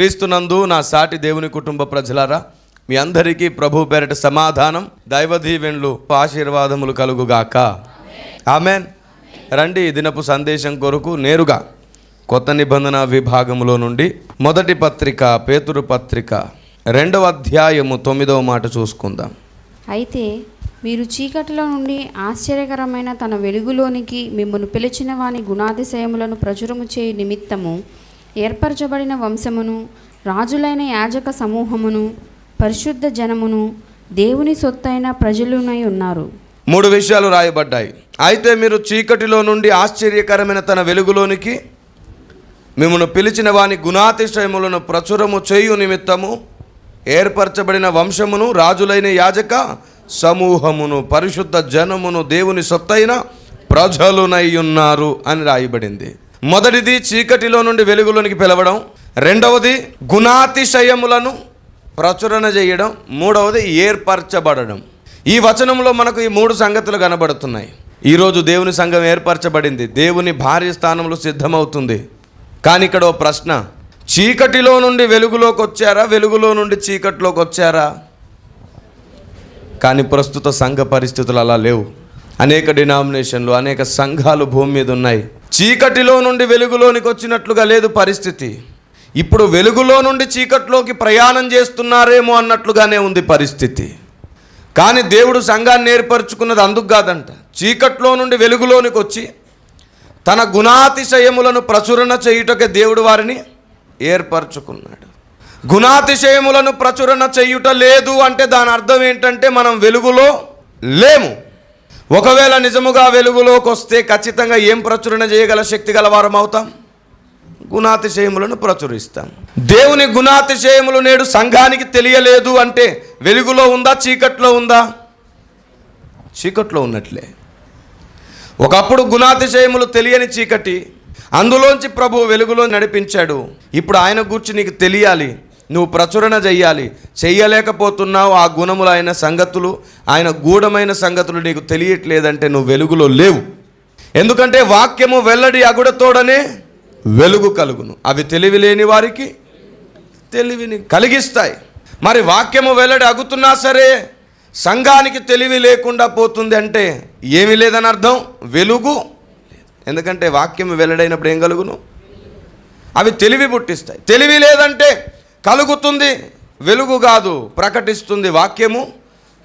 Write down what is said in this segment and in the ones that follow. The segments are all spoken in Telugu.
క్రీస్తునందు నా సాటి దేవుని కుటుంబ ప్రజలారా మీ అందరికీ ప్రభు పేరట సమాధానం దైవ దీవెన్లు ఆశీర్వాదములు కలుగుగాక. ఆమెన్. రండి దినపు సందేశం కొరకు నేరుగా కొత్త నిబంధన విభాగములో నుండి మొదటి పత్రిక పేతురు పత్రిక రెండవ అధ్యాయము తొమ్మిదవ మాట చూసుకుందాం. అయితే మీరు చీకటిలో నుండి ఆశ్చర్యకరమైన తన వెలుగులోనికి మిమ్మల్ని పిలిచిన వాని గుణాతిశయములను ప్రచురము చేయ నిమిత్తము ఏర్పరచబడిన వంశమును రాజులైన యాజక సమూహమును పరిశుద్ధ జనమును దేవుని సొత్తైన ప్రజలునై ఉన్నారు. మూడు విషయాలు రాయబడ్డాయి. అయితే మీరు చీకటిలో నుండి ఆశ్చర్యకరమైన తన వెలుగులోనికి మిమ్మల్ని పిలిచిన వాని గుణాతిశయములను ప్రచురము చేయు నిమిత్తము ఏర్పరచబడిన వంశమును రాజులైన యాజక సమూహమును పరిశుద్ధ జనమును దేవుని సొత్తైన ప్రజలునై ఉన్నారు అని రాయబడింది. మొదటిది చీకటిలో నుండి వెలుగులోనికి పిలవడం రెండవది గుణాతిశయములను ప్రచురణ చేయడం మూడవది ఏర్పరచబడడం. ఈ వచనంలో మనకు ఈ మూడు సంగతులు కనబడుతున్నాయి. ఈరోజు దేవుని సంఘం ఏర్పరచబడింది. దేవుని భార్య స్థానంలో సిద్ధమవుతుంది. కానీ ఇక్కడ ఓ ప్రశ్న. చీకటిలో నుండి వెలుగులోకి వచ్చారా? వెలుగులో నుండి చీకటిలోకి వచ్చారా? కానీ ప్రస్తుత సంఘ పరిస్థితులు అలా లేవు. అనేక డినామినేషన్లు అనేక సంఘాలు భూమి మీద ఉన్నాయి. చీకటిలో నుండి వెలుగులోనికి వచ్చినట్లుగా లేదు పరిస్థితి. ఇప్పుడు వెలుగులో నుండి చీకటిలోకి ప్రయాణం చేస్తున్నారేమో అన్నట్లుగానే ఉంది పరిస్థితి. కానీ దేవుడు సంఘాన్ని ఏర్పరచుకున్నది అందుకు కాదంట. చీకట్లో నుండి వెలుగులోనికి వచ్చి తన గుణాతిశయములను ప్రచురణ చేయుటకే దేవుడు వారిని ఏర్పరచుకున్నాడు. గుణాతిశయములను ప్రచురణ చేయుట లేదు అంటే దాని అర్థం ఏంటంటే మనం వెలుగులో లేము. ఒకవేళ నిజముగా వెలుగులోకి వస్తే ఖచ్చితంగా ఏం ప్రచురణ చేయగల శక్తి గల వారం అవుతాం? గుణాతిశయములను ప్రచురిస్తాం. దేవుని గుణాతిశయములు నేడు సంఘానికి తెలియలేదు అంటే వెలుగులో ఉందా చీకట్లో ఉందా? చీకట్లో ఉన్నట్లే. ఒకప్పుడు గుణాతిశయములు తెలియని చీకటి అందులోంచి ప్రభు వెలుగులో నడిపించాడు. ఇప్పుడు ఆయన గూర్చి నీకు తెలియాలి. నువ్వు ప్రచురణ చెయ్యాలి. చెయ్యలేకపోతున్నావు ఆ గుణములు ఆయన సంగతులు ఆయన గూఢమైన సంగతులు నీకు తెలియట్లేదంటే నువ్వు వెలుగులో లేవు. ఎందుకంటే వాక్యము వెల్లడి అగుడతోడనే వెలుగు కలుగును. అవి తెలివి లేని వారికి తెలివిని కలిగిస్తాయి. మరి వాక్యము వెల్లడి అగుతున్నా సరే సంఘానికి తెలివి లేకుండా పోతుంది అంటే ఏమీ లేదని అర్థం? వెలుగు ఎందుకంటే వాక్యం వెల్లడైనప్పుడు ఏం కలుగును? అవి తెలివి పుట్టిస్తాయి. తెలివి లేదంటే కలుగుతుంది వెలుగు కాదు ప్రకటిస్తుంది వాక్యము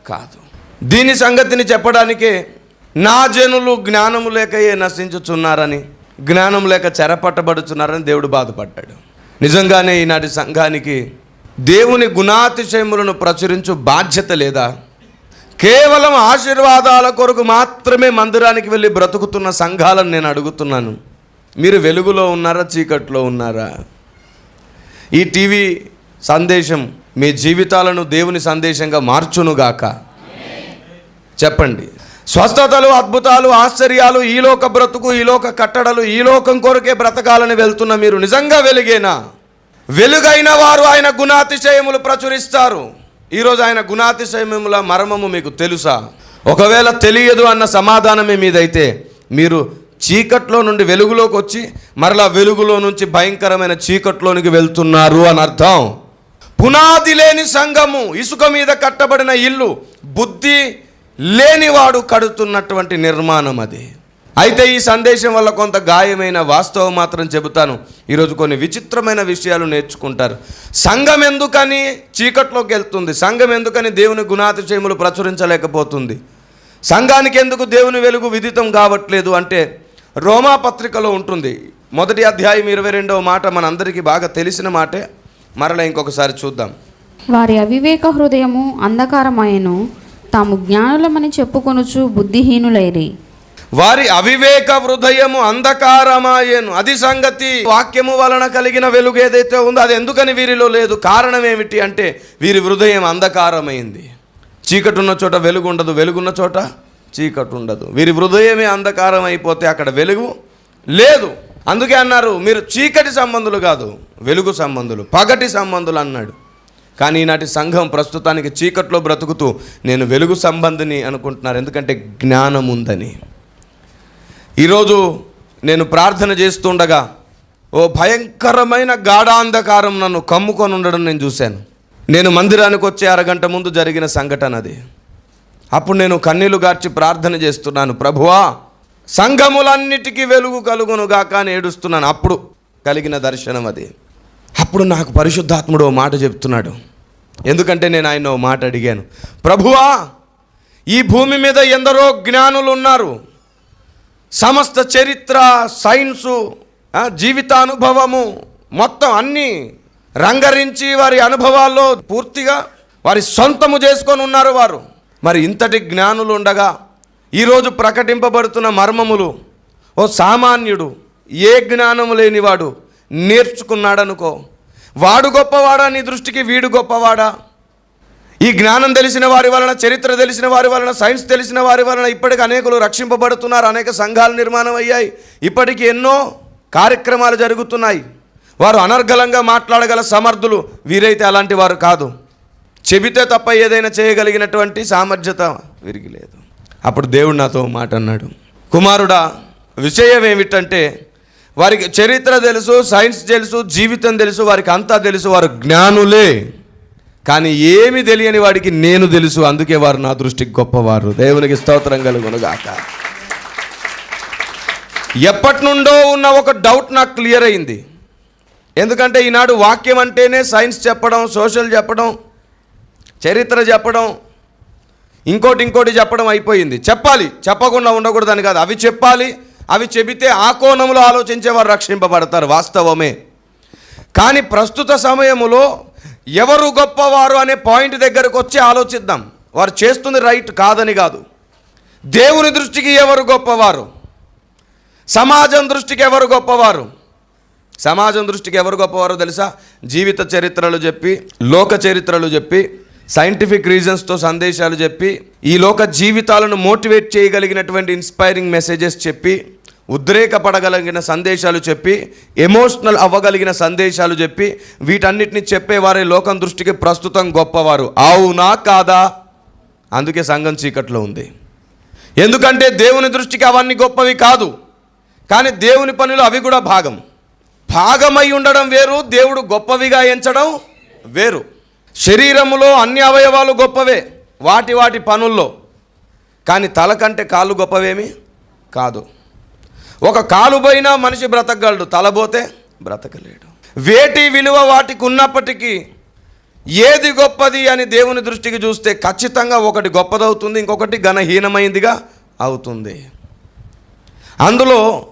కాదు. దీని సంగతిని చెప్పడానికే నా జనులు జ్ఞానము లేకయే నశించుచున్నారని జ్ఞానం లేక చెరపట్టబడుచున్నారని దేవుడు బాధపడ్డాడు. నిజంగానే ఈనాటి సంఘానికి దేవుని గుణాతిశయములను ప్రచురించు బాధ్యత లేదా? కేవలం ఆశీర్వాదాల కొరకు మాత్రమే మందిరానికి వెళ్ళి బ్రతుకుతున్న సంఘాలను నేను అడుగుతున్నాను. మీరు వెలుగులో ఉన్నారా చీకట్లో ఉన్నారా? ఈ టీవీ సందేశం మీ జీవితాలను దేవుని సందేశంగా మార్చునుగాక. చెప్పండి. స్వస్థతలు అద్భుతాలు ఆశ్చర్యాలు ఈ లోక బ్రతుకు ఈ లోక కట్టడలు ఈ లోకం కొరకే బ్రతకాలని వెళ్తున్న మీరు నిజంగా వెలుగేనా? వెలుగైన వారు ఆయన గుణాతిశయములు ప్రచురిస్తారు. ఈరోజు ఆయన గుణాతిశయముల మర్మము మీకు తెలుసా? ఒకవేళ తెలియదు అన్న సమాధానమే మీదైతే మీరు చీకట్లో నుండి వెలుగులోకి వచ్చి మరలా వెలుగులో నుంచి భయంకరమైన చీకట్లోనికి వెళ్తున్నారు అని అర్థం. పునాది లేని సంఘము ఇసుక మీద కట్టబడిన ఇల్లు బుద్ధి లేనివాడు కడుతున్నటువంటి నిర్మాణం అది. అయితే ఈ సందేశం వల్ల కొంత గాయమైన వాస్తవం మాత్రం చెబుతాను. ఈరోజు కొన్ని విచిత్రమైన విషయాలు నేర్చుకుంటారు. సంఘం ఎందుకని చీకట్లోకి వెళ్తుంది? సంఘం ఎందుకని దేవుని గుణాతిశయములు ప్రచురించలేకపోతుంది? సంఘానికి ఎందుకు దేవుని వెలుగు విదితం కావట్లేదు అంటే రోమా పత్రికలో ఉంటుంది. మొదటి అధ్యాయం ఇరవై రెండవ మాట మనందరికీ బాగా తెలిసిన మాటే. మరలా ఇంకొకసారి చూద్దాం. వారి అవివేక హృదయము అంధకారమాయను తాము జ్ఞానులమని చెప్పుకొనుచు బుద్ధిహీనులైరి. వారి అవివేక హృదయము అంధకారమాయేను. అది సంగతి వాక్యము వలన కలిగిన వెలుగు ఏదైతే ఉందో అది ఎందుకని వీరిలో లేదు? కారణం ఏమిటి అంటే వీరి హృదయం అంధకారమైంది. చీకటి ఉన్న చోట వెలుగు ఉండదు. వెలుగున్న చోట చీకటి ఉండదు వీరి హృదయమే అంధకారం అయిపోతే అక్కడ వెలుగు లేదు. అందుకే అన్నారు మీరు చీకటి సంబంధులు కాదు వెలుగు సంబంధులు పగటి సంబంధులు అన్నాడు. కానీ ఈనాటి సంఘం ప్రస్తుతానికి చీకట్లో బ్రతుకుతూ నేను వెలుగు సంబంధిని అనుకుంటున్నారు. ఎందుకంటే జ్ఞానం ఉందని. ఈరోజు నేను ప్రార్థన చేస్తుండగా ఓ భయంకరమైన గాఢాంధకారం నన్ను కమ్ముకొని ఉండడం నేను చూశాను. నేను మందిరానికి వచ్చే అరగంట ముందు జరిగిన సంఘటన అది. అప్పుడు నేను కన్నీలు గార్చి ప్రార్థన చేస్తున్నాను ప్రభువా సంఘములన్నిటికీ వెలుగు కలుగును గాక అని ఏడుస్తున్నాను. అప్పుడు కలిగిన దర్శనం అది. అప్పుడు నాకు పరిశుద్ధాత్ముడు ఓ మాట చెప్తున్నాడు. ఎందుకంటే నేను ఆయన ఓ మాట అడిగాను. ప్రభువా ఈ భూమి మీద ఎందరో జ్ఞానులు ఉన్నారు సమస్త చరిత్ర సైన్సు జీవితానుభవము మొత్తం అన్నీ రంగరించి వారి అనుభవాల్లో పూర్తిగా వారి సొంతము చేసుకొని ఉన్నారు వారు. మరి ఇంతటి జ్ఞానులు ఉండగా ఈరోజు ప్రకటింపబడుతున్న మర్మములు ఓ సామాన్యుడు ఏ జ్ఞానము లేనివాడు నేర్చుకున్నాడనుకో వాడు గొప్పవాడా నీ దృష్టికి వీడు గొప్పవాడా? ఈ జ్ఞానం తెలిసిన వారి వలన చరిత్ర తెలిసిన వారి వలన సైన్స్ తెలిసిన వారి వలన ఇప్పటికి అనేకులు రక్షింపబడుతున్నారు అనేక సంఘాలు నిర్మాణం అయ్యాయి ఇప్పటికి ఎన్నో కార్యక్రమాలు జరుగుతున్నాయి. వారు అనర్గళంగా మాట్లాడగల సమర్థులు వీరైతే అలాంటి వారు కాదు. చెబితే తప్ప ఏదైనా చేయగలిగినటువంటి సామర్థ్యత వీరికి లేదు. అప్పుడు దేవుడు నాతో మాట అన్నాడు. కుమారుడా విషయం ఏమిటంటే వారికి చరిత్ర తెలుసు సైన్స్ తెలుసు జీవితం తెలుసు వారికి అంతా తెలుసు వారు జ్ఞానులే. కానీ ఏమి తెలియని వాడికి నేను తెలుసు అందుకే వారు నా దృష్టికి గొప్పవారు. దేవునికి స్తోత్రం కలుగునుగాక. ఎప్పటి నుండో ఉన్న ఒక డౌట్ నాకు క్లియర్ అయింది. ఎందుకంటే ఈనాడు వాక్యం అంటేనే సైన్స్ చెప్పడం సోషల్ చెప్పడం చరిత్ర చెప్పడం ఇంకోటి ఇంకోటి చెప్పడం అయిపోయింది. చెప్పాలి. చెప్పకుండా ఉండకూడదని కాదు. అవి చెప్పాలి. అవి చెబితే ఆ కోణంలో ఆలోచించేవారు రక్షింపబడతారు వాస్తవమే. కానీ ప్రస్తుత సమయములో ఎవరు గొప్పవారు అనే పాయింట్ దగ్గరకు వచ్చి ఆలోచిద్దాం. వారు చేస్తుంది రైట్ కాదని కాదు. దేవుని దృష్టికి ఎవరు గొప్పవారు? సమాజం దృష్టికి ఎవరు గొప్పవారు? సమాజం దృష్టికి ఎవరు గొప్పవారో తెలుసా? జీవిత చరిత్రలు చెప్పి లోక చరిత్రలు చెప్పి సైంటిఫిక్ రీజన్స్తో సందేశాలు చెప్పి ఈ లోక జీవితాలను మోటివేట్ చేయగలిగినటువంటి ఇన్స్పైరింగ్ మెసేజెస్ చెప్పి ఉద్రేకపడగలిగిన సందేశాలు చెప్పి ఎమోషనల్ అవ్వగలిగిన సందేశాలు చెప్పి వీటన్నిటిని చెప్పేవారే లోకం దృష్టికి ప్రస్తుతం గొప్పవారు. అవునా కాదా? అందుకే సంఘం చీకట్లో ఉంది. ఎందుకంటే దేవుని దృష్టికి అవన్నీ గొప్పవి కాదు. కానీ దేవుని పనులు అవి కూడా భాగం. భాగమై ఉండడం వేరు దేవుడు గొప్పవిగా ఎంచడం వేరు. శరీరములో అన్ని అవయవాలు గొప్పవే వాటి వాటి పనుల్లో. కానీ తల కంటే కాళ్ళు గొప్పవేమి? కాదు. ఒక కాలు పోయినా మనిషి బ్రతకగలడు తలబోతే బ్రతకలేడు. వేటి విలువ వాటికి ఉన్నప్పటికీ ఏది గొప్పది అని దేవుని దృష్టికి చూస్తే ఖచ్చితంగా ఒకటి గొప్పదవుతుంది ఇంకొకటి ఘనహీనమైందిగా అవుతుంది. అందులో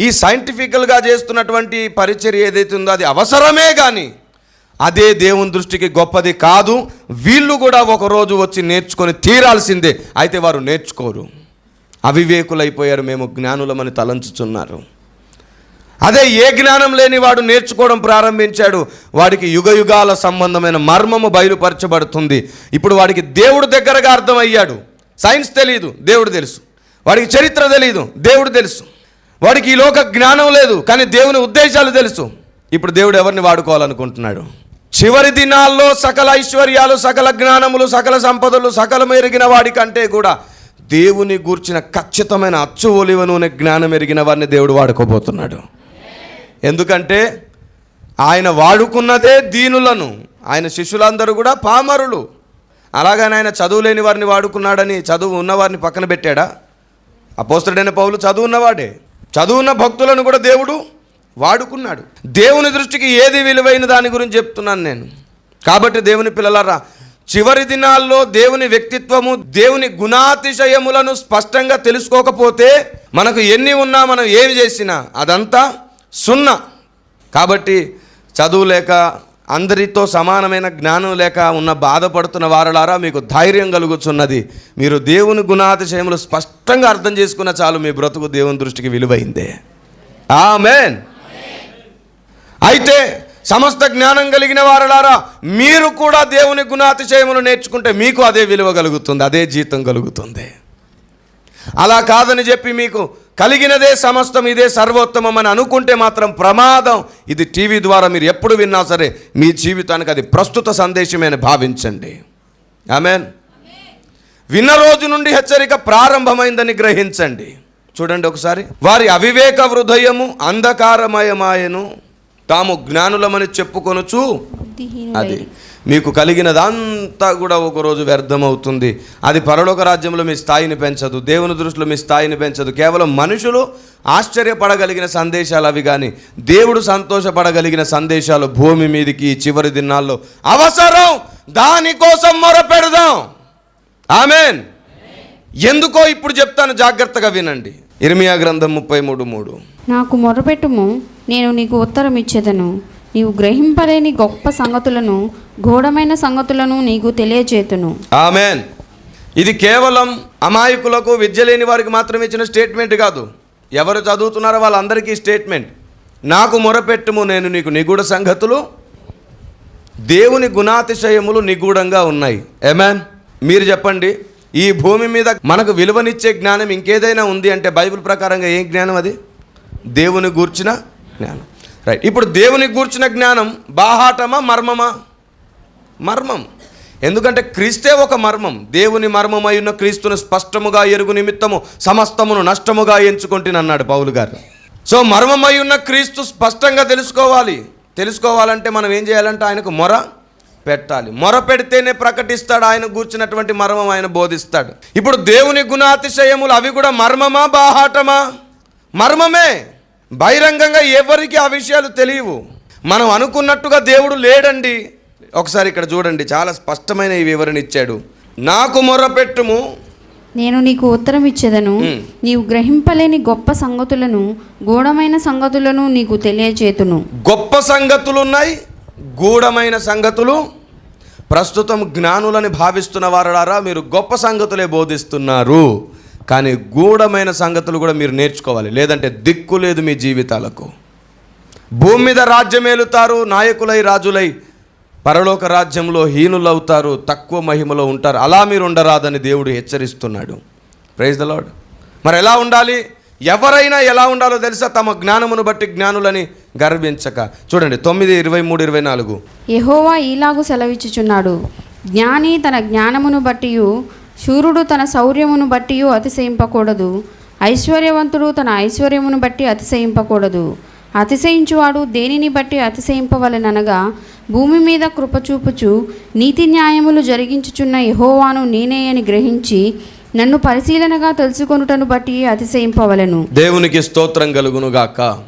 ఈ సైంటిఫికల్గా చేస్తున్నటువంటి పరిచర్య ఏదైతే ఉందో అది అవసరమే కానీ అదే దేవుని దృష్టికి గొప్పది కాదు. వీళ్ళు కూడా ఒకరోజు వచ్చి నేర్చుకొని తీరాల్సిందే. అయితే వారు నేర్చుకోరు. అవివేకులైపోయారు. మేము జ్ఞానులమని తలంచుచున్నారు. అదే ఏ జ్ఞానం లేని వాడు నేర్చుకోవడం ప్రారంభించాడు. వాడికి యుగ యుగాల సంబంధమైన మర్మము బయలుపరచబడుతుంది. ఇప్పుడు వాడికి దేవుడు దగ్గరగా అర్థమయ్యాడు. సైన్స్ తెలియదు దేవుడు తెలుసు. వాడికి చరిత్ర తెలియదు దేవుడు తెలుసు. వాడికి ఈ లోక జ్ఞానం లేదు. కానీ దేవుని ఉద్దేశాలు తెలుసు. ఇప్పుడు దేవుడు ఎవరిని వాడుకోవాలనుకుంటున్నాడు? చివరి దినాల్లో సకల ఐశ్వర్యాలు సకల జ్ఞానములు సకల సంపదలు సకలం ఎరిగిన వాడి కంటే కూడా దేవుని గూర్చిన ఖచ్చితమైన అచ్చు ఒలివ నూనె జ్ఞానం ఎరిగిన వారిని దేవుడు వాడుకోబోతున్నాడు. ఎందుకంటే ఆయన వాడుకున్నదే దీనులను ఆయన శిష్యులందరూ కూడా పామరులు. అలాగని ఆయన చదువు లేని వారిని వాడుకున్నాడని చదువు ఉన్నవారిని పక్కన పెట్టాడా? అపోస్తుడైన పౌలు చదువు ఉన్నవాడే చదువున్న భక్తులను కూడా దేవుడు వాడుకున్నాడు. దేవుని దృష్టికి ఏది విలువైన దాని గురించి చెప్తున్నాను నేను. కాబట్టి దేవుని పిల్లలారా చివరి దినాల్లో దేవుని వ్యక్తిత్వము దేవుని గుణాతిశయములను స్పష్టంగా తెలుసుకోకపోతే మనకు ఎన్ని ఉన్నా మనం ఏమి చేసినా అదంతా సున్నా. కాబట్టి చదువు లేక అందరితో సమానమైన జ్ఞానం లేక ఉన్న బాధపడుతున్న వారలారా మీకు ధైర్యం కలుగుతున్నది మీరు దేవుని గుణాతిశయములు స్పష్టంగా అర్థం చేసుకున్న చాలు మీ బ్రతుకు దేవుని దృష్టికి విలువైందే. ఆమెన్. అయితే సమస్త జ్ఞానం కలిగిన వారలారా మీరు కూడా దేవుని గుణాతిశయములు నేర్చుకుంటే మీకు అదే విలువ కలుగుతుంది అదే జీతం కలుగుతుంది. అలా కాదని చెప్పి మీకు కలిగినదే సమస్తం ఇదే సర్వోత్తమం అని అనుకుంటే మాత్రం ప్రమాదం. ఇది టీవీ ద్వారా మీరు ఎప్పుడు విన్నా సరే మీ జీవితానికి అది ప్రస్తుత సందేశమే అని భావించండి. ఆమెన్. విన్న రోజు నుండి హెచ్చరిక ప్రారంభమైందని గ్రహించండి. చూడండి ఒకసారి. వారి అవివేక హృదయము అంధకారమయమాయను. తాము జ్ఞానులమని చెప్పుకొనుచు అది. మీకు కలిగినదంతా కూడా ఒకరోజు వ్యర్థమవుతుంది. అది పరలోక రాజ్యంలో మీ స్థాయిని పెంచదు దేవుని దృష్టిలో మీ స్థాయిని పెంచదు. కేవలం మనుషులు ఆశ్చర్యపడగలిగిన సందేశాలు అవి కానీ దేవుడు సంతోషపడగలిగిన సందేశాలు భూమి మీదకి చివరి దినాల్లో అవసరం. దానికోసం మొరపెడదాం. ఆమెన్. ఎందుకో ఇప్పుడు చెప్తాను జాగ్రత్తగా వినండి. ఇర్మియా గ్రంథం ముప్పై మూడు మూడు. నాకు మొరపెట్టుము. నేను నీకు ఉత్తరం ఇచ్చేదను. నీవు గ్రహింపలేని గొప్ప సంగతులను గూఢమైన సంగతులను నీకు తెలియచేతును. ఆమెన్. ఇది కేవలం అమాయకులకు విద్య లేని వారికి మాత్రం ఇచ్చిన స్టేట్మెంట్ కాదు. ఎవరు చదువుతున్నారో వాళ్ళందరికీ స్టేట్మెంట్. నాకు మొరపెట్టుము నేను నీకు నిగూఢ సంగతులు. దేవుని గుణాతిశయములు నిగూఢంగా ఉన్నాయి. ఎమాన్ మీరు చెప్పండి ఈ భూమి మీద మనకు విలువనిచ్చే జ్ఞానం ఇంకేదైనా ఉంది అంటే బైబిల్ ప్రకారంగా ఏం జ్ఞానం అది? దేవుని గూర్చిన జ్ఞానం. రైట్ ఇప్పుడు దేవుని గూర్చిన జ్ఞానం బాహాటమా మర్మమా? మర్మం. ఎందుకంటే క్రీస్తే ఒక మర్మం. దేవుని మర్మమై ఉన్న క్రీస్తును స్పష్టముగా ఎరుగు నిమిత్తము సమస్తమును నష్టముగా ఎంచుకుంటున్నాడు పౌలు గారు. సో మర్మమై ఉన్న క్రీస్తు స్పష్టంగా తెలుసుకోవాలి. తెలుసుకోవాలంటే మనం ఏం చేయాలంటే ఆయనకు మొర పెట్టాలి. మొర పెడితేనే ప్రకటిస్తాడు ఆయన కూర్చున్నటువంటి మర్మం ఆయన బోధిస్తాడు. ఇప్పుడు దేవుని గుణాతిశయములు అవి కూడా మర్మమా బాహాటమా? మర్మమే. బహిరంగంగా ఎవరికి ఆ విషయాలు తెలియవు. మనం అనుకున్నట్టుగా దేవుడు లేడండి. ఒకసారి ఇక్కడ చూడండి చాలా స్పష్టమైన ఈ వివరణ ఇచ్చాడు. నాకు మొర్రపెట్టుము నేను నీకు ఉత్తరం ఇచ్చేదను. నీవు గ్రహింపలేని గొప్ప సంగతులను గూఢమైన సంగతులను నీకు తెలియచేతును. గొప్ప సంగతులు ఉన్నాయి గూఢమైన సంగతులు. ప్రస్తుతం జ్ఞానులని భావిస్తున్న వారడారా మీరు గొప్ప సంగతులే బోధిస్తున్నారు. కానీ గూఢమైన సంగతులు కూడా మీరు నేర్చుకోవాలి. లేదంటే దిక్కు లేదు మీ జీవితాలకు. భూమి మీద రాజ్యమేలుతారు నాయకులై రాజులై. పరలోక రాజ్యంలో హీనులవుతారు తక్కువ మహిమలో ఉంటారు. అలా మీరు ఉండరాదని దేవుడు హెచ్చరిస్తున్నాడు. ప్రైజ్ ద లాడ్ మరి ఎలా ఉండాలి? ఎవరైనా ఎలా ఉండాలో తెలుసా? తమ జ్ఞానమును బట్టి జ్ఞానులని గర్వించక. చూడండి తొమ్మిది ఇరవై మూడు ఇరవై నాలుగు. యహోవా ఇలాగూ సెలవిచ్చుచున్నాడు. జ్ఞాని తన జ్ఞానమును బట్టి శూరుడు తన శౌర్యమును బట్టి అతిశయింపకూడదు. ఐశ్వర్యవంతుడు తన ఐశ్వర్యమును బట్టి అతిశయింపకూడదు. అతిశయించువాడు దేనిని బట్టి అతిశయింపవలెననగా భూమి మీద కృపచూపుచు నీతి న్యాయములు జరిగించుచున్న యహోవాను నేనే అని గ్రహించి నన్ను పరిశీలనగా తెలుసుకొనుటను బట్టి అతిశయింపవలెను. దేవునికి స్తోత్రం కలుగునుగాక.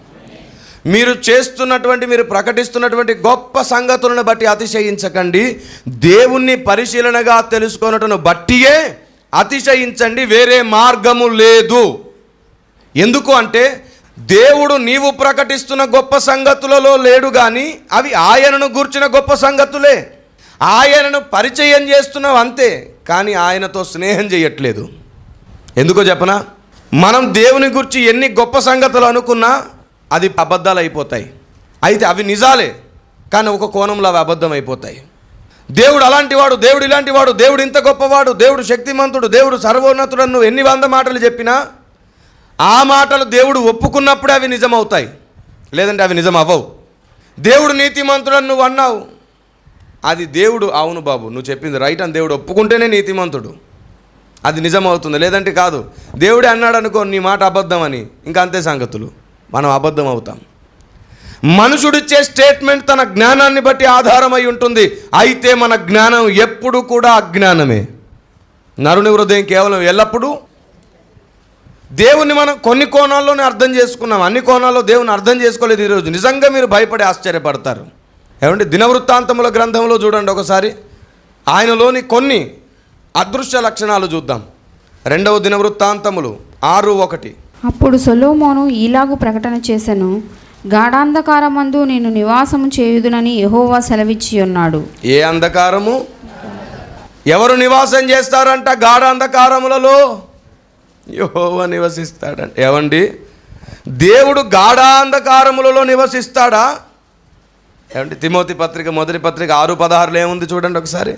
మీరు చేస్తున్నటువంటి మీరు ప్రకటిస్తున్నటువంటి గొప్ప సంగతులను బట్టి అతిశయించకండి. దేవుణ్ణి పరిశీలనగా తెలుసుకున్నటను బట్టియే అతిశయించండి. వేరే మార్గము లేదు. ఎందుకు అంటే దేవుడు నీవు ప్రకటిస్తున్న గొప్ప సంగతులలో లేడు కానీ అవి ఆయనను గూర్చిన గొప్ప సంగతులే. ఆయనను పరిచయం చేస్తున్నావు అంతే కానీ ఆయనతో స్నేహం చేయట్లేదు. ఎందుకో చెప్పనా? మనం దేవుని గురించి ఎన్ని గొప్ప సంగతులు అనుకున్నా అది అబద్ధాలు అయిపోతాయి అయితే అవి నిజాలే కానీ ఒక కోణంలో అవి అబద్ధం అయిపోతాయి దేవుడు అలాంటివాడు దేవుడు ఇలాంటివాడు దేవుడు ఇంత గొప్పవాడు దేవుడు శక్తిమంతుడు దేవుడు సర్వోన్నతుడు నువ్వు ఎన్ని వంద మాటలు చెప్పినా ఆ మాటలు దేవుడు ఒప్పుకున్నప్పుడే అవి నిజమవుతాయి. లేదంటే అవి నిజం అవ్వవు దేవుడు నీతిమంతుడని నువ్వు అన్నావు. అది దేవుడు అవును బాబు నువ్వు చెప్పింది రైట్ అని దేవుడు ఒప్పుకుంటేనే నీతిమంతుడు. అది నిజమవుతుంది. లేదంటే కాదు దేవుడే అన్నాడు అనుకో నీ మాట అబద్ధం అని ఇంకా అంతే సంగతులు. మనం అబద్ధం అవుతాం మనుషుడిచ్చే స్టేట్మెంట్ తన జ్ఞానాన్ని బట్టి ఆధారమై ఉంటుంది. అయితే మన జ్ఞానం ఎప్పుడు కూడా అజ్ఞానమే. నరుని హృదయం కేవలం ఎల్లప్పుడూ దేవుణ్ణి మనం కొన్ని కోణాల్లోనే అర్థం చేసుకున్నాం. అన్ని కోణాల్లో దేవుని అర్థం చేసుకోలేదు ఈరోజు. నిజంగా మీరు భయపడి ఆశ్చర్యపడతారు. ఏమంటే దినవృత్తాంతముల గ్రంథంలో చూడండి ఒకసారి. ఆయనలోని కొన్ని అదృశ్య లక్షణాలు చూద్దాం. రెండవ దినవృత్తాంతములు ఆరు ఒకటి. అప్పుడు సొలోమోను ఈలాగు ప్రకటన చేశాను గాఢాంధకారమందు నేను నివాసము చేయుదునని యహోవా సెలవిచ్చి ఉన్నాడు. ఏ అంధకారము? ఎవరు నివాసం చేస్తారంట గాఢ అంధకారములలో నివసిస్తాడంట. ఏమండి? దేవుడు గాఢాంధకారములలో నివసిస్తాడా? ఏమండి? తిమోతి పత్రిక మొదటి పత్రిక ఆరు పదహారులో ఏముంది చూడండి ఒకసారి.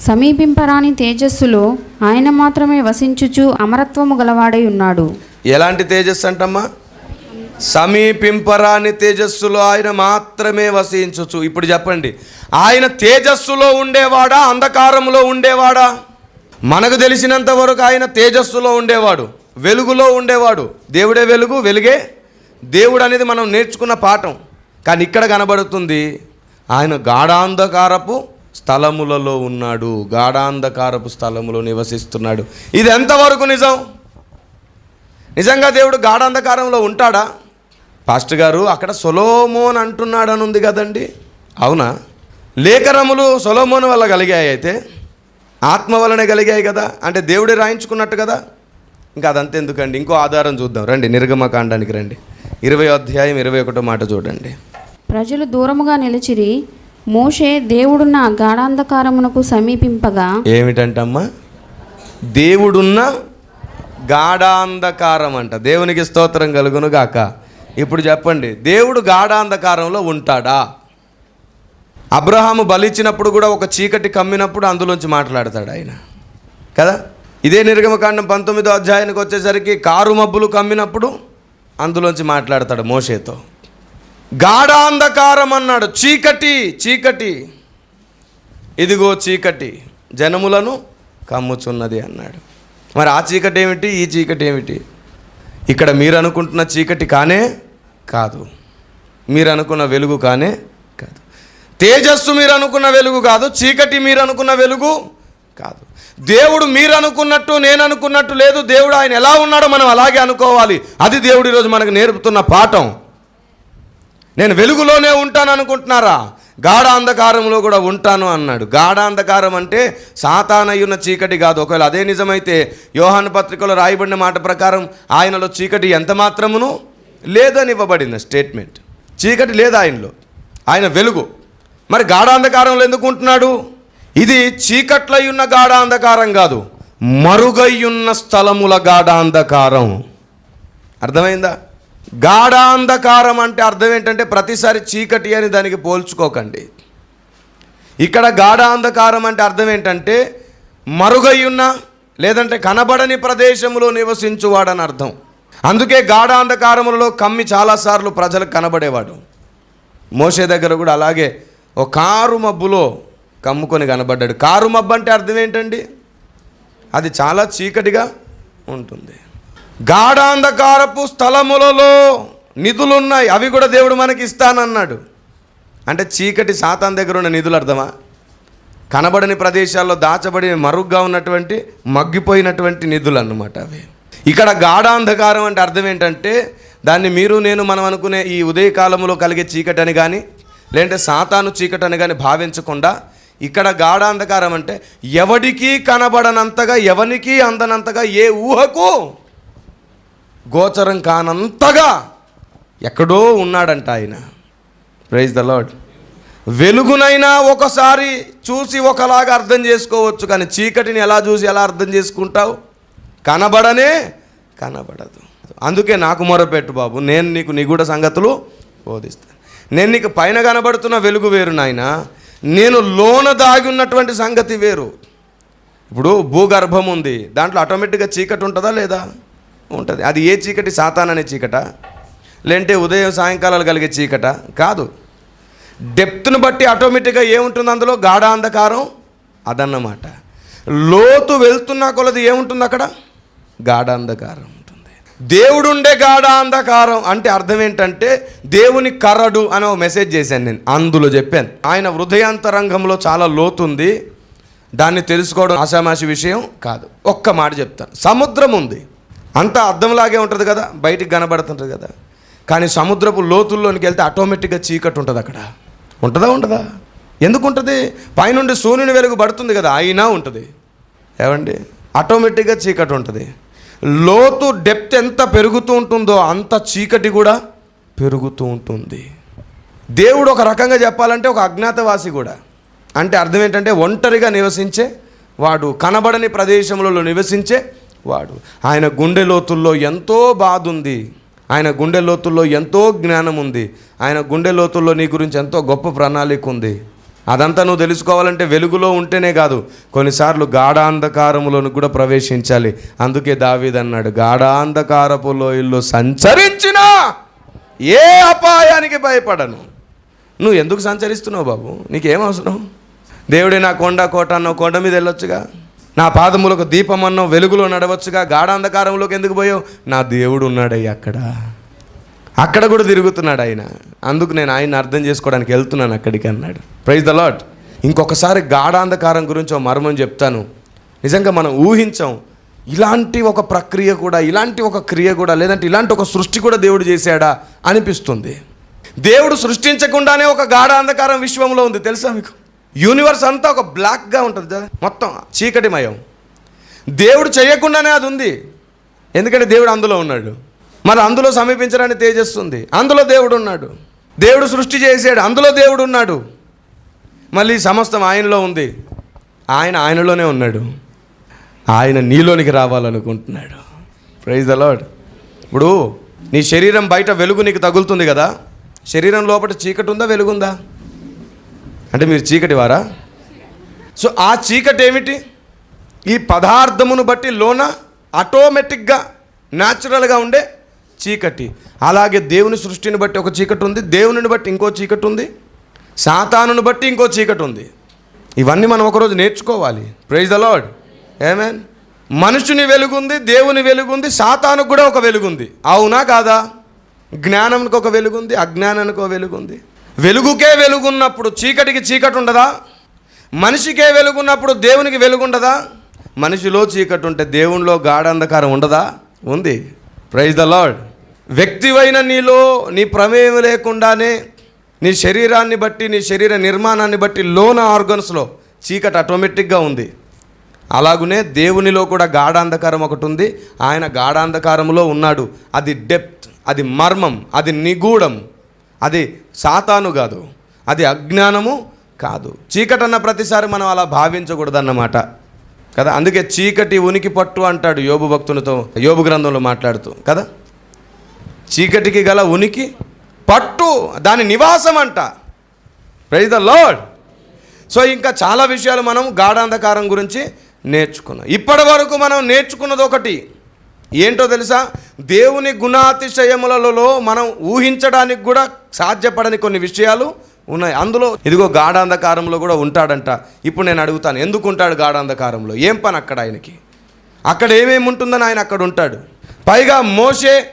సమీపింపరాని తేజస్సులో ఆయన మాత్రమే వసించుచు అమరత్వము గలవాడై ఉన్నాడు. ఎలాంటి తేజస్సు అంటమ్మా? సమీపింపరాని తేజస్సులో ఆయన మాత్రమే వసించచ్చు ఇప్పుడు చెప్పండి. ఆయన తేజస్సులో ఉండేవాడా? అంధకారంలో ఉండేవాడా? మనకు తెలిసినంత వరకు ఆయన తేజస్సులో ఉండేవాడు. వెలుగులో ఉండేవాడు. దేవుడే వెలుగు వెలుగే. దేవుడు అనేది మనం నేర్చుకున్న పాఠం. కానీ ఇక్కడ కనబడుతుంది ఆయన గాఢాంధకారపు స్థలములలో ఉన్నాడు గాఢాంధకారపు స్థలములో నివసిస్తున్నాడు. ఇది ఎంతవరకు నిజం? నిజంగా దేవుడు గాఢాంధకారంలో ఉంటాడా? పాస్టర్ గారు అక్కడ సొలోమోన్ అంటున్నాడని ఉంది కదండి. అవునా? లేఖనములు సొలోమోన్ వల్ల కలిగాయి అయితే ఆత్మ వలనే కలిగాయి కదా? అంటే దేవుడే రాయించుకున్నట్టు కదా? ఇంకా అదంతా ఎందుకండి? ఇంకో ఆధారం చూద్దాం. రండి నిర్గమకాండానికి రండి. ఇరవై అధ్యాయం ఇరవై ఒకటో మాట చూడండి. ప్రజలు దూరముగా నిలిచిరి మోషే దేవుడున్న గాఢాంధకారమునకు సమీపింపగా ఏమిటంటమ్మా? దేవుడున్న గాఢాంధకారం అంట దేవునికి స్తోత్రం కలుగును గాక. ఇప్పుడు చెప్పండి దేవుడు గాఢాంధకారంలో ఉంటాడా? అబ్రహాము బలిచ్చినప్పుడు కూడా ఒక చీకటి కమ్మినప్పుడు అందులోంచి మాట్లాడతాడు ఆయన. కదా? ఇదే నిర్గమకాండం పంతొమ్మిదో అధ్యాయానికి వచ్చేసరికి కారు మబ్బులు కమ్మినప్పుడు అందులోంచి మాట్లాడతాడు మోషేతో. గాఢాంధకారం అన్నాడు చీకటి చీకటి. ఇదిగో చీకటి. జనములను కమ్ముచున్నది అన్నాడు. మరి ఆ చీకటి ఏమిటి? ఈ చీకటి ఏమిటి? ఇక్కడ మీరు అనుకుంటున్న చీకటి కానే కాదు. మీరు అనుకున్న వెలుగు కానే కాదు. తేజస్సు మీరు అనుకున్న వెలుగు కాదు. చీకటి మీరు అనుకున్న వెలుగు కాదు. దేవుడు మీరు అనుకున్నట్టు నేను అనుకున్నట్టు లేదు. దేవుడు ఆయన ఎలా ఉన్నాడో మనం అలాగే అనుకోవాలి. అది దేవుడు ఈరోజు మనకు నేర్పుతున్న పాఠం. నేను వెలుగులోనే ఉంటాను అనుకుంటున్నారా? గాఢ అంధకారంలో కూడా ఉంటాను అన్నాడు. గాఢ అంధకారం అంటే సాతానయ్యున్న చీకటి కాదు. ఒకవేళ అదే నిజమైతే యోహాను పత్రికలో రాయబడిన మాట ప్రకారం ఆయనలో చీకటి ఎంత మాత్రమును? లేదని ఇవ్వబడింది స్టేట్మెంట్. చీకటి లేదు ఆయనలో. ఆయన వెలుగు. మరి గాఢ అంధకారంలో ఎందుకు ఉంటున్నాడు? ఇది చీకట్లయ్యున్న గాఢ అంధకారం కాదు. మరుగయ్యున్న స్థలముల గాఢ అంధకారం. అర్థమైందా? గాఢాంధకారం అంటే అర్థం ఏంటంటే ప్రతిసారి చీకటి అని దానికి పోల్చుకోకండి. ఇక్కడ గాఢాంధకారం అంటే అర్థం ఏంటంటే మరుగయ్యున్న లేదంటే కనబడని ప్రదేశంలో నివసించువాడని అర్థం. అందుకే గాఢాంధకారములలో కమ్మి చాలాసార్లు ప్రజలకు కనబడేవాడు. మోసే దగ్గర కూడా అలాగే ఒక కారు మబ్బులో కమ్ముకొని కనబడ్డాడు. కారు మబ్బు అంటే అర్థం ఏంటండి? అది చాలా చీకటిగా ఉంటుంది. గాఢాంధకారపు స్థలములలో నిధులున్నాయి. అవి కూడా దేవుడు మనకి ఇస్తానన్నాడు అంటే చీకటి సాతాన్ దగ్గర ఉన్న నిధులు అర్థమా? కనబడని ప్రదేశాల్లో దాచబడి మరుగ్గా ఉన్నటువంటి మగ్గిపోయినటువంటి నిధులు అన్నమాట అవి. ఇక్కడ గాఢాంధకారం అంటే అర్థం ఏంటంటే దాన్ని మీరు నేను మనం అనుకునే ఈ ఉదయకాలంలో కలిగే చీకటి అని కానీ లేదంటే సాతాను చీకటి అని కానీ భావించకుండా ఇక్కడ గాఢాంధకారం అంటే ఎవడికి కనబడనంతగా ఎవనికి అందనంతగా ఏ ఊహకు గోచరం కానంతగా ఎక్కడో ఉన్నాడంట ఆయన. ప్రైజ్ ద లాడ్ వెలుగునైనా ఒకసారి చూసి ఒకలాగా అర్థం చేసుకోవచ్చు కానీ చీకటిని ఎలా చూసి ఎలా అర్థం చేసుకుంటావు? కనబడనే కనబడదు. అందుకే నాకు మొరపెట్టు బాబు నేను నీకు నిగూఢ సంగతులు బోధిస్తాను. నేను నీకు పైన కనబడుతున్న వెలుగు వేరు నాయన నేను లోన దాగి ఉన్నటువంటి సంగతి వేరు. ఇప్పుడు భూగర్భం ఉంది దాంట్లో ఆటోమేటిక్గా చీకటి ఉంటుందా లేదా? ఉంటుంది. అది ఏ చీకటి? సాతాన్ అనే చీకట. లేదంటే ఉదయం సాయంకాలాలు కలిగే చీకట. కాదు. డెప్త్ను బట్టి ఆటోమేటిక్గా ఏముంటుంది అందులో? గాఢ అంధకారం అదన్నమాట. లోతు వెళ్తున్న కొలది ఏముంటుంది అక్కడ? గాఢ అంధకారం ఉంటుంది. దేవుడుండే గాఢ అంధకారం. అంటే అర్థం ఏంటంటే దేవుని కర్రడు అని ఒక మెసేజ్ చేశాను నేను. అందులో చెప్పాను. ఆయన హృదయాంతరంగంలో చాలా లోతుంది. దాన్ని తెలుసుకోవడం ఆషామాషి విషయం కాదు. ఒక్క మాట చెప్తాను. సముద్రం ఉంది. అంతా అర్థంలాగే ఉంటుంది కదా బయటికి కనబడుతుంటుంది కదా. కానీ సముద్రపు లోతుల్లోనికి వెళ్తే ఆటోమేటిక్గా చీకటి ఉంటుంది అక్కడ. ఉంటుందా ఉంటుందా ఎందుకు ఉంటుంది? పైనుండి సూర్యుని వెలుగు పడుతుంది కదా అయినా ఉంటుంది. ఏమండి? ఆటోమేటిక్గా చీకటి ఉంటుంది. లోతు డెప్త్ ఎంత పెరుగుతూ ఉంటుందో అంత చీకటి కూడా పెరుగుతూ ఉంటుంది. దేవుడు ఒక రకంగా చెప్పాలంటే ఒక అజ్ఞాతవాసి కూడా. అంటే అర్థం ఏంటంటే ఒంటరిగా నివసించే వాడు కనబడని ప్రదేశంలో నివసించే వాడు. ఆయన గుండె లోతుల్లో ఎంతో బాధ ఉంది ఆయన గుండె లోతుల్లో ఎంతో జ్ఞానం ఉంది ఆయన గుండె లోతుల్లో నీ గురించి ఎంతో గొప్ప ప్రణాళిక ఉంది అదంతా నువ్వు తెలుసుకోవాలంటే వెలుగులో ఉంటేనే కాదు. కొన్నిసార్లు గాఢాంధకారములోను కూడా ప్రవేశించాలి. అందుకే దావీదన్నాడు గాఢాంధకారపు లోయల్లో సంచరించినా ఏ అపాయానికి భయపడను. నువ్వు ఎందుకు సంచరిస్తున్నావు బాబు? నీకేం అవసరం? దేవుడే నా కొండ కోట అన్న కొండ మీద వెళ్ళొచ్చుగా? నా పాదములకు దీపం వెలుగులో నడవచ్చుగా గాఢాంధకారంలోకి ఎందుకు పోయావు? నా దేవుడు ఉన్నాడయ్య అక్కడ. అక్కడ కూడా తిరుగుతున్నాడు ఆయన. అందుకు నేను ఆయన అర్థం చేసుకోవడానికి వెళ్తున్నాను అక్కడికి అన్నాడు. ప్రైజ్ ద లాట్ ఇంకొకసారి గాఢాంధకారం గురించి ఒక మర్మం చెప్తాను. నిజంగా మనం ఊహించాం ఇలాంటి ఒక ప్రక్రియ కూడా ఇలాంటి ఒక క్రియ కూడా లేదంటే ఇలాంటి ఒక సృష్టి కూడా దేవుడు చేశాడా అనిపిస్తుంది. దేవుడు సృష్టించకుండానే ఒక గాఢ అంధకారం విశ్వంలో ఉంది. తెలుసా మీకు? యూనివర్స్ అంతా ఒక బ్లాక్గా ఉంటుంది మొత్తం చీకటిమయం. దేవుడు చేయకుండానే అది ఉంది. ఎందుకంటే దేవుడు అందులో ఉన్నాడు. మరి అందులో సమీపించడానికి తేజస్సుంది అందులో దేవుడు ఉన్నాడు. దేవుడు సృష్టి చేసాడు అందులో దేవుడు ఉన్నాడు. మళ్ళీ సమస్తం ఆయనలో ఉంది. ఆయన ఆయనలోనే ఉన్నాడు. ఆయన నీలోనికి రావాలనుకుంటున్నాడు. ప్రైజ్ ద లాడ్ ఇప్పుడు నీ శరీరం బయట వెలుగు నీకు తగులుతుంది కదా. శరీరం లోపల చీకటి ఉందా వెలుగుందా? అంటే మీరు చీకటి వారా సో ఆ చీకటి ఏమిటి ఈ పదార్థమును బట్టి లోన ఆటోమేటిక్గా న్యాచురల్గా ఉండే చీకటి. అలాగే దేవుని సృష్టిని బట్టి ఒక చీకటి ఉంది దేవునిని బట్టి ఇంకో చీకటి ఉంది సాతానుని బట్టి ఇంకో చీకటి ఉంది ఇవన్నీ మనం ఒకరోజు నేర్చుకోవాలి. ప్రైజ్ ద లాడ్ ఏమేన్ మనుషుని వెలుగుంది దేవుని వెలుగుంది సాతానుకు కూడా ఒక వెలుగుంది. అవునా కాదా? జ్ఞానంకి ఒక వెలుగుంది అజ్ఞానానికి ఒక వెలుగుంది. వెలుగుకే వెలుగున్నప్పుడు చీకటికి చీకటి ఉండదా మనిషికే వెలుగున్నప్పుడు దేవునికి వెలుగుండదా? మనిషిలో చీకటి ఉంటే దేవునిలో గాఢంధకారం ఉండదా? ఉంది. ప్రైజ్ ద లార్డ్ వ్యక్తివైన నీలో నీ ప్రమేయం లేకుండానే నీ శరీరాన్ని బట్టి నీ శరీర నిర్మాణాన్ని బట్టి లోన ఆర్గన్స్లో చీకటి ఆటోమేటిక్గా ఉంది. అలాగునే దేవునిలో కూడా గాఢాంధకారం ఒకటి ఉంది. ఆయన గాఢాంధకారంలో ఉన్నాడు. అది డెప్త్ అది మర్మం అది నిగూఢం. అది సాతాను కాదు అది అజ్ఞానము కాదు. చీకటి అన్న ప్రతిసారి మనం అలా భావించకూడదన్నమాట. కదా? అందుకే చీకటి ఉనికి పట్టు అంటాడు యోబు భక్తునితో యోబు గ్రంథంలో మాట్లాడుతూ కదా? చీకటికి గల ఉనికి పట్టు దాని నివాసం అంట. ప్రైజ్ ద లార్డ్ సో ఇంకా చాలా విషయాలు మనం గాఢాంధకారం గురించి నేర్చుకున్నాం. ఇప్పటి వరకు మనం నేర్చుకున్నది ఒకటి. ఏంటో తెలుసా? దేవుని గుణాతిశయములలో మనం ఊహించడానికి కూడా సాధ్యపడని కొన్ని విషయాలు ఉన్నాయి. అందులో ఇదిగో గాఢాంధకారంలో కూడా ఉంటాడంట. ఇప్పుడు నేను అడుగుతాను ఎందుకు ఉంటాడు గాఢాంధకారంలో ఏం పని అక్కడ ఆయనకి? అక్కడ ఏమేమి ఉంటుందని ఆయన అక్కడ ఉంటాడు. పైగా మోసే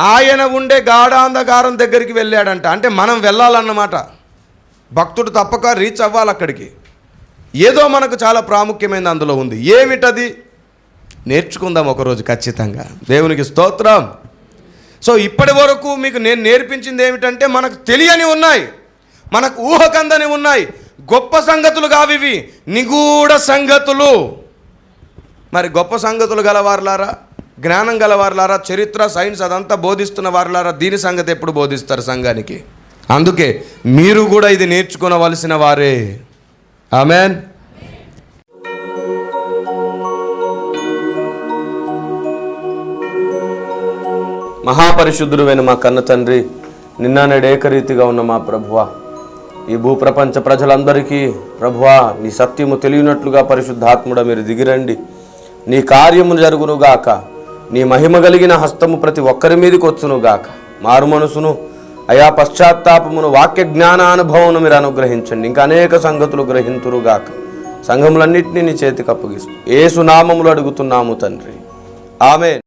ఆయన ఉండే గాఢాంధకారం దగ్గరికి వెళ్ళాడంట. అంటే మనం వెళ్ళాలన్నమాట. భక్తుడు తప్పక రీచ్ అవ్వాలి అక్కడికి. ఏదో మనకు చాలా ప్రాముఖ్యమైనది అందులో ఉంది. ఏమిటది? నేర్చుకుందాం ఒకరోజు ఖచ్చితంగా. దేవునికి స్తోత్రం. సో ఇప్పటి వరకు మీకు నేను నేర్పించింది ఏమిటంటే మనకు తెలియని ఉన్నాయి. మనకు ఊహకందని ఉన్నాయి. గొప్ప సంగతులు కావివి నిగూఢ సంగతులు. మరి గొప్ప సంగతులు గలవారులారా జ్ఞానం గలవారులారా చరిత్ర సైన్స్ అదంతా బోధిస్తున్న వారులారా? దీని సంగతి ఎప్పుడు బోధిస్తారు సంఘానికి? అందుకే మీరు కూడా ఇది నేర్చుకోవలసిన వారే. ఆమెన్. మహాపరిశుద్ధుడు మా కన్న తండ్రి నిన్న నేడేకరీతిగా ఉన్న మా ప్రభువ. ఈ భూప్రపంచ ప్రజలందరికీ ప్రభువా నీ సత్యము తెలియనట్లుగా పరిశుద్ధాత్ముడ మీరు దిగిరండి. నీ కార్యము జరుగునుగాక నీ మహిమ కలిగిన హస్తము ప్రతి ఒక్కరి మీదకి వచ్చునుగాక మారు మనసును అయా పశ్చాత్తాపమును వాక్య జ్ఞానానుభవమును మీరు అనుగ్రహించండి. ఇంకా అనేక సంగతులు గ్రహింతురుగాక సంఘములన్నింటినీ నీ చేతికి అప్పగిస్తూ. ఏసునామములు అడుగుతున్నాము తండ్రి. ఆమె